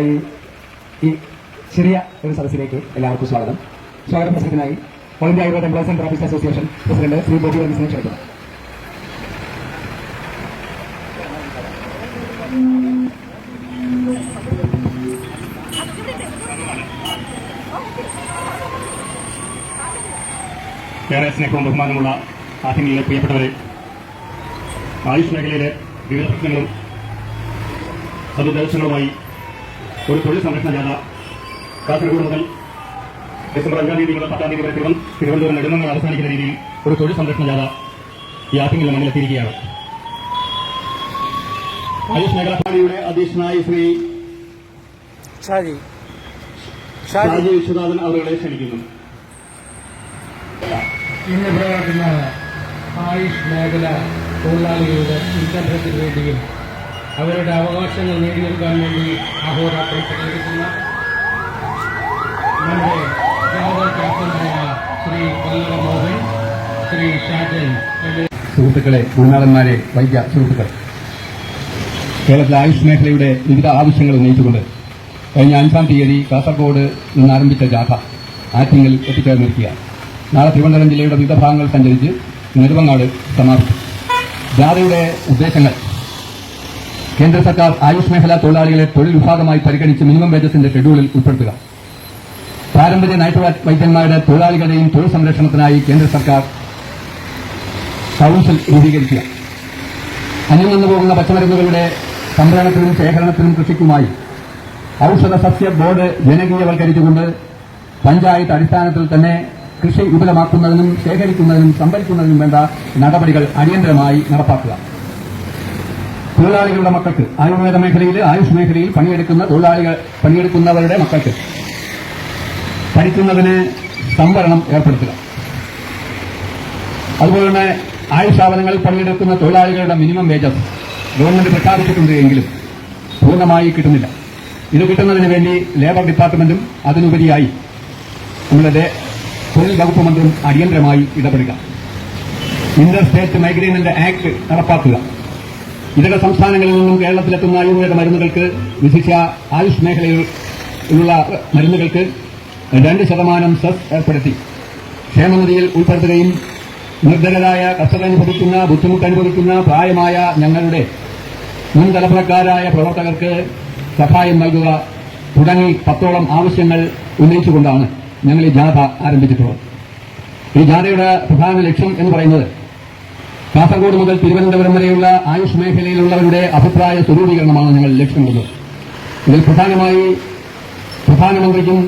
നമ്മുടെ ഈ ചെറിയ ഒരു സദസ്സിലേക്ക് എല്ലാവർക്കും സ്വാഗതം. സ്വാഗത പ്രസംഗത്തിനായി all India Ayurveda employees and therapist association president Shri Bobby വർഗീസിനെ ക്ഷണിക്കുന്നു. ഏറെ സ്നേഹവും ബഹുമാനമുള്ള ആദ്യങ്ങളിലെ പ്രിയപ്പെട്ടവരെ ആയുഷ് മേഖലയിലെ വിവിധ പ്രശ്നങ്ങളും സതുദ്ദേശങ്ങളുമായി ഒരു തൊഴിൽ സംരക്ഷണ ജാഥ കാസർഗോഡ് മുതൽ ഡിസംബർ അഞ്ചാം തീയതി മുതൽ പത്താം തീയതി വരെ തിരുവന- തിരുവനന്തപുരം നെടുമങ്ങൾ അവസാനിക്കുന്ന രീതിയിൽ ഒരു തൊഴിൽ സംരക്ഷണ ജാഥ ഈ ആദ്യങ്ങളിൽ മണ്ണിലെത്തിയിരിക്കുകയാണ്. ആയുഷ് മേഖലാ അധ്യക്ഷനായ ശ്രീ ഷാജി. ഷാജി. വിശ്വനാഥൻ അവരുടെ ക്ഷണിക്കുന്നു. ഇന്ന് ഇവിടെ നടക്കുന്ന ആയുഷ് മേഖല തൊഴിലാളികളുടെ ഉന്നമനത്തിന് വേണ്ടിയും അവരുടെ അവകാശങ്ങൾ നേടിയെടുക്കാൻ വേണ്ടി അഹോരാത്രം പ്രകടിപ്പിക്കുന്ന നമ്മുടെ ക്യാപ്റ്റനായ ശ്രീ പല്ലവ മോഹൻ ശ്രീ ഷാജൻ സുഹൃത്തുക്കളെ ഗുരുനാഥന്മാരെ വൈദ്യ സുഹൃത്തുക്കൾ കേരളത്തിലെ ആയുഷ് മേഖലയുടെ വിവിധ ആവശ്യങ്ങൾ ഉന്നയിച്ചുകൊണ്ട് കഴിഞ്ഞ അഞ്ചാം തീയതി കാസർഗോഡ് നിന്ന് ആരംഭിച്ച ജാഥ ആറ്റിങ്ങൽ എത്തിച്ചേർന്നിരിക്കുക നാളെ തിരുവനന്തപുരം ജില്ലയുടെ വിവിധ ഭാഗങ്ങൾ സഞ്ചരിച്ച് നെടുവങ്ങാട് സമാപിക്കും. ജാഥയുടെ ഉദ്ദേശങ്ങൾ കേന്ദ്ര സർക്കാർ ആയുഷ് മേഖലാ തൊഴിലാളികളെ തൊഴിൽ വിഭാഗമായി പരിഗണിച്ച് മിനിമം വേജസിന്റെ ഷെഡ്യൂളിൽ ഉൾപ്പെടുത്തുക. പാരമ്പര്യ നാട്ടുവ വൈദ്യന്മാരുടെ തൊഴിലാളികളുടെയും തൊഴിൽ സംരക്ഷണത്തിനായി കേന്ദ്ര സർക്കാർ കൌൺസിൽ രൂപീകരിക്കുക. അന്യം നിന്ന് പോകുന്ന പച്ചമരുന്നുകളുടെ സംഭരണത്തിനും ശേഖരണത്തിനും കൃഷിക്കുമായി ഔഷധ സസ്യ ബോർഡ് ജനകീയവൽക്കരിച്ചുകൊണ്ട് പഞ്ചായത്ത് അടിസ്ഥാനത്തിൽ തന്നെ കൃഷി വിപുലമാക്കുന്നതിനും ശേഖരിക്കുന്നതിനും സംഭരിക്കുന്നതിനും വേണ്ട നടപടികൾ അടിയന്തരമായി നടപ്പാക്കുക. തൊഴിലാളികളുടെ മക്കൾക്ക് ആയുർവേദ മേഖലയിൽ ആയുഷ് മേഖലയിൽ പണിയെടുക്കുന്ന തൊഴിലാളികൾ പണിയെടുക്കുന്നവരുടെ മക്കൾക്ക് പഠിക്കുന്നതിന് സംവരണം ഏർപ്പെടുത്തുക. അതുപോലെ തന്നെ ആയുഷ് സ്ഥാപനങ്ങളിൽ പണിയെടുക്കുന്ന തൊഴിലാളികളുടെ മിനിമം വേജസ് ഗവൺമെന്റ് പ്രഖ്യാപിച്ചിട്ടുണ്ട് എങ്കിലും പൂർണമായി കിട്ടുന്നില്ല. ഇത് കിട്ടുന്നതിന് വേണ്ടി ലേബർ ഡിപ്പാർട്ട്മെന്റും അതിനുപരിയായി നമ്മളുടെ തൊഴിൽ വകുപ്പ് മന്ത്രിയും അടിയന്തരമായി ഇടപെടുക. ഇന്റർ സ്റ്റേറ്റ് മൈഗ്രേനന്റ് ആക്ട് നടപ്പാക്കുക. ഇതര സംസ്ഥാനങ്ങളിൽ നിന്നും കേരളത്തിലെത്തുന്ന ആയുർവേദ മരുന്നുകൾക്ക് വിശിഷ്യ ആയുഷ് മേഖലയിലുള്ള മരുന്നുകൾക്ക് രണ്ട് ശതമാനം സെസ് ഏർപ്പെടുത്തി. ക്ഷേമനിധിയിൽ ഉൾപ്പെടുത്തുകയും നിർദ്ധനരായ കർഷകർ അനുഭവിക്കുന്ന ബുദ്ധിമുട്ട് അനുഭവിക്കുന്ന പ്രായമായ ഞങ്ങളുടെ മുൻ തലമുറക്കാരായ പ്രവർത്തകർക്ക് സഹായം നൽകുക തുടങ്ങി പത്തോളം ആവശ്യങ്ങൾ ഉന്നയിച്ചുകൊണ്ടാണ് ഞങ്ങൾ ഈ ജാഥ ആരംഭിച്ചിട്ടുള്ളത്. ഈ ജാഥയുടെ പ്രധാന ലക്ഷ്യം എന്ന് പറയുന്നത് കാസർഗോഡ് മുതൽ തിരുവനന്തപുരം വരെയുള്ള ആയുഷ് മേഖലയിലുള്ളവരുടെ അഭിപ്രായ സ്വരൂപീകരണമാണ് ഞങ്ങൾ ലക്ഷ്യമിടുന്നത്. ഇതിൽ പ്രധാനമായി പ്രധാനമന്ത്രിക്കും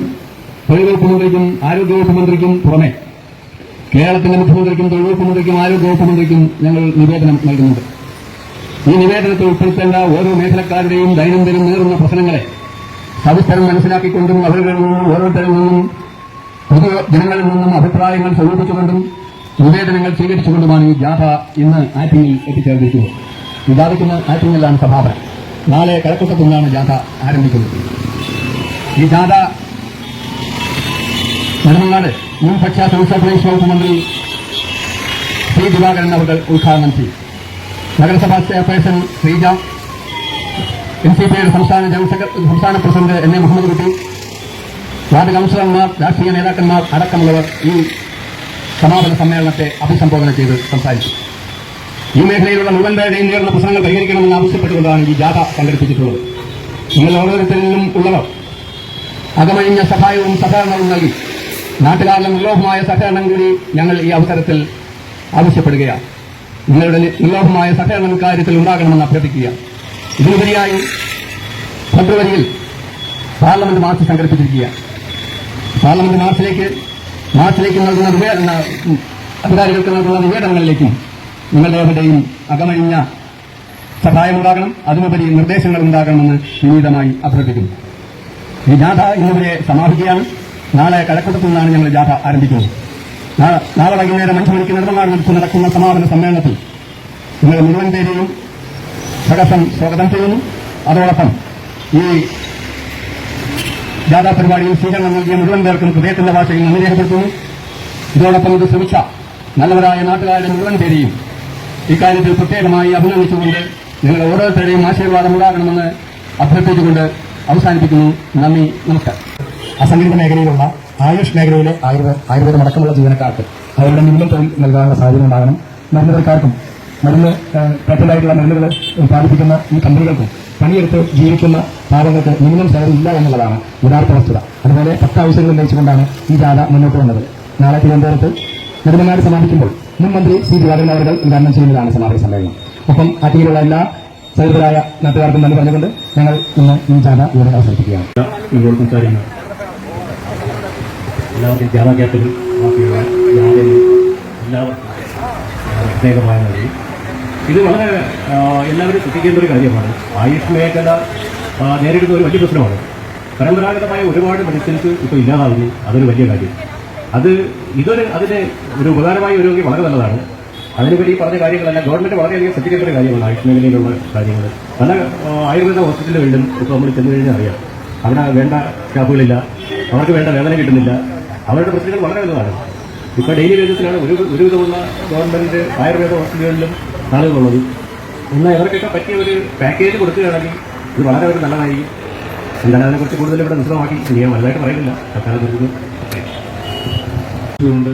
തൊഴിലുറപ്പ് മന്ത്രിക്കും ആരോഗ്യവകുപ്പ് മന്ത്രിക്കും പുറമെ കേരളത്തിന്റെ മുഖ്യമന്ത്രിക്കും തൊഴിലുറപ്പ് മന്ത്രിക്കും ആരോഗ്യവകുപ്പ് മന്ത്രിക്കും ഞങ്ങൾ നിവേദനം നൽകുന്നുണ്ട്. ഈ നിവേദനത്തിൽ ഉൾപ്പെടുത്തേണ്ട ഓരോ മേഖലക്കാരുടെയും ദൈനംദിനം നേറുന്ന പ്രശ്നങ്ങളെ സവിസ്തരം മനസ്സിലാക്കിക്കൊണ്ടും അവരിൽ നിന്നും ഓരോരുത്തരിൽ നിന്നും പൊതു ജനങ്ങളിൽ നിന്നും അഭിപ്രായങ്ങൾ സ്വരൂപിച്ചുകൊണ്ടും നിവേദനങ്ങൾ സ്വീകരിച്ചുകൊണ്ടുമാണ് ഈ ജാഥ ഇന്ന് ആറ്റിങ്ങിൽ എത്തിച്ചേർന്നിരിക്കുന്നത്. വിവാദിക്കുന്ന ആറ്റിങ്ങിലാണ് സഭാപനം നാളെ കഴക്കൂട്ടത്തു നിന്നാണ് ജാഥ ആരംഭിക്കുന്നത്. ഈ ജാഥ നെടുമങ്ങാട് മുൻ ഭക്ഷ്യ സംസ്ഥാന വകുപ്പ് മന്ത്രി ശ്രീ ദിവാകരൻ അവർ ഉദ്ഘാടനം ചെയ്യും നഗരസഭാ ചെയർപേഴ്സൺ ശ്രീജ എൻ സി പിയുടെ സംസ്ഥാന ജനറൽ സെക്രട്ടറി സംസ്ഥാന president N A Muhammad Kutty ward കൌൺസിലർമാർ രാഷ്ട്രീയ നേതാക്കന്മാർ അടക്കമുള്ളവർ ഈ സമാപന സമ്മേളനത്തെ അഭിസംബോധന ചെയ്ത് സംസാരിച്ചു. ഈ മേഖലയിലുള്ള മുഴുവൻ പേരുടെയും നേരിടുന്ന പ്രശ്നങ്ങൾ പരിഹരിക്കണമെന്ന് ആവശ്യപ്പെട്ടുകൊണ്ടാണ് ഈ ജാഥ സംഘടിപ്പിച്ചിട്ടുള്ളത്. നിങ്ങൾ ഓരോരുത്തരിലും ഉള്ളവർ അകമഴിഞ്ഞ സഹായവും സഹകരണവും നൽകി നാട്ടുകാരുടെ നിർലോഭമായ സഹകരണം കൂടി ഞങ്ങൾ ഈ അവസരത്തിൽ ആവശ്യപ്പെടുകയാണ്. നിങ്ങളുടെ നിർലോഭമായ സഹകരണം കാര്യത്തിൽ ഉണ്ടാകണമെന്ന് അഭ്യർത്ഥിക്കുക. ഇതിനുപരിയായി ഫെബ്രുവരിയിൽ പാർലമെന്റ് മാർച്ച് സംഘടിപ്പിച്ചിരിക്കുക പാർലമെന്റ് മാർച്ചിലേക്ക് മാർച്ചിലേക്ക് നൽകുന്ന നിവേദന അധികാരികൾക്ക് നൽകുന്ന നിവേദനങ്ങളിലേക്കും നിങ്ങളുടെ എവിടെയും അകമഴിഞ്ഞ സഹായമുണ്ടാകണം. അതിനുപരി നിർദ്ദേശങ്ങൾ ഉണ്ടാകണമെന്ന് വിനീതമായി അഭ്യർത്ഥിക്കുന്നു. ഈ ജാഥ ഇന്നിവിടെ സമാപിക്കുകയാണ്. നാളെ കഴക്കൂട്ടത്തു നിന്നാണ് ഞങ്ങൾ ജാഥ ആരംഭിക്കുന്നത്. നാളെ വൈകുന്നേരം അഞ്ചു മണിക്ക് നിർമ്മാണത്തിൽ നടക്കുന്ന സമാപന സമ്മേളനത്തിൽ നിങ്ങൾ മുഴുവൻ പേരെയും സഹസം സ്വാഗതം ചെയ്യുന്നു. അതോടൊപ്പം ഈ ജാഥാ പരിപാടിയിൽ സ്വീകരണം നൽകിയ മുഴുവൻ പേർക്കും ഹൃദയത്തിന്റെ ഭാഷയിൽ നന്ദി രേഖപ്പെടുത്തുന്നു. ഇതോടൊപ്പം ഇത് ശ്രമിച്ച നല്ലവരായ നാട്ടുകാരുടെ മുഴുവൻ പേരെയും ഇക്കാര്യത്തിൽ പ്രത്യേകമായി അഭിനന്ദിച്ചുകൊണ്ട് നിങ്ങൾ ഓരോരുത്തരുടെയും ആശീർവാദം ഉണ്ടാകണമെന്ന് അഭ്യർത്ഥിച്ചുകൊണ്ട് അവസാനിപ്പിക്കുന്നു. നന്ദി നമസ്കാരം. അസംഘടിത മേഖലയിലുള്ള ആയുഷ് മേഖലയിലെ ആയുർവേദ അടക്കമുള്ള ജീവനക്കാർക്ക് അവരുടെ മിനിമം തൊഴിൽ നൽകാനുള്ള സാഹചര്യം ഉണ്ടാകണം. മരുന്നുകൾക്കാർക്കും മരുന്ന് പേറ്റന്റായിട്ടുള്ള മരുന്നുകൾ ഉത്പാദിപ്പിക്കുന്ന ഈ കമ്പനികൾക്കും പണിയെടുത്ത് ജീവിക്കുന്ന പാവങ്ങൾക്ക് മിനിമം സാലറി ഇല്ല എന്നുള്ളതാണ് യഥാർത്ഥ വസ്തുത. അതുപോലെ പത്ത് ആവശ്യങ്ങൾ ഉന്നയിച്ചുകൊണ്ടാണ് ഈ ജാഥ മുന്നോട്ട് വന്നത്. നാളെ തിരുവനന്തപുരത്ത് നെടുമങ്ങാട് സമാപിക്കുമ്പോൾ മുൻ മന്ത്രി സി ദിവാകരൻ അവർ ഉദ്ഘാടനം ചെയ്യുന്നതാണ് സമാപന സമ്മേളനം. ഒപ്പം ആറ്റിയിലുള്ള എല്ലാ സഹൃദരായ നാട്ടുകാർക്കും നന്ദി പറഞ്ഞുകൊണ്ട് ഞങ്ങൾ ഇന്ന് ഈ ജാഥ ഇവിടെ അവസാനിപ്പിക്കുകയാണ്. എല്ലാവർക്കും പ്രത്യേകമായ നന്ദി ഇത് വളരെ എല്ലാവരും ശ്രദ്ധിക്കേണ്ട ഒരു കാര്യമാണ്. ആയുഷ് മേഖല നേരിടുന്ന ഒരു വലിയ പ്രശ്നമാണ്. പരമ്പരാഗതമായ ഒരുപാട് മെഡിസിൻസ് ഇപ്പോൾ ഇല്ലാതാവുന്നു. അതൊരു വലിയ കാര്യം. അത് ഇതൊരു അതിന് ഒരു ഉപകാരമായ ഒരു വളരെ നല്ലതാണ്. അതിനുപരി പറഞ്ഞ കാര്യങ്ങളെല്ലാം ഗവൺമെന്റ് വളരെയധികം ശ്രദ്ധിക്കേണ്ട ഒരു കാര്യമാണ് ആയുഷ് മേഖലയിലുള്ള കാര്യങ്ങൾ. പല ആയുർവേദ ഹോസ്പിറ്റലുകളിലും ഇപ്പോൾ നമ്മൾ ചെന്ന് കഴിഞ്ഞാൽ അറിയാം. അവിടെ വേണ്ട സ്റ്റാഫുകളില്ല അവർക്ക് വേണ്ട വേതനം കിട്ടുന്നില്ല. അവരുടെ പ്രശ്നങ്ങൾ വളരെ വലുതാണ് ഇപ്പോൾ ഡെയിലി വേജസിലാണ് ഒരു ഒരുവിധമുള്ള ഗവൺമെന്റ് ആയുർവേദ ഹോസ്പിറ്റലുകളിലും ആളുകളുള്ളത് എന്നാൽ ഇവർക്കൊക്കെ പറ്റിയ ഒരു പാക്കേജ് കൊടുക്കുകയാണെങ്കിൽ ഇത് വളരെ ഒരു നല്ലതായിരിക്കും. എന്താണ് അതിനെക്കുറിച്ച് കൂടുതൽ ഇവിടെ വിശദമാക്കി ചെയ്യാൻ വലുതായിട്ട് പറയുന്നില്ല. സർക്കാർ ദുരിതം കൊണ്ട്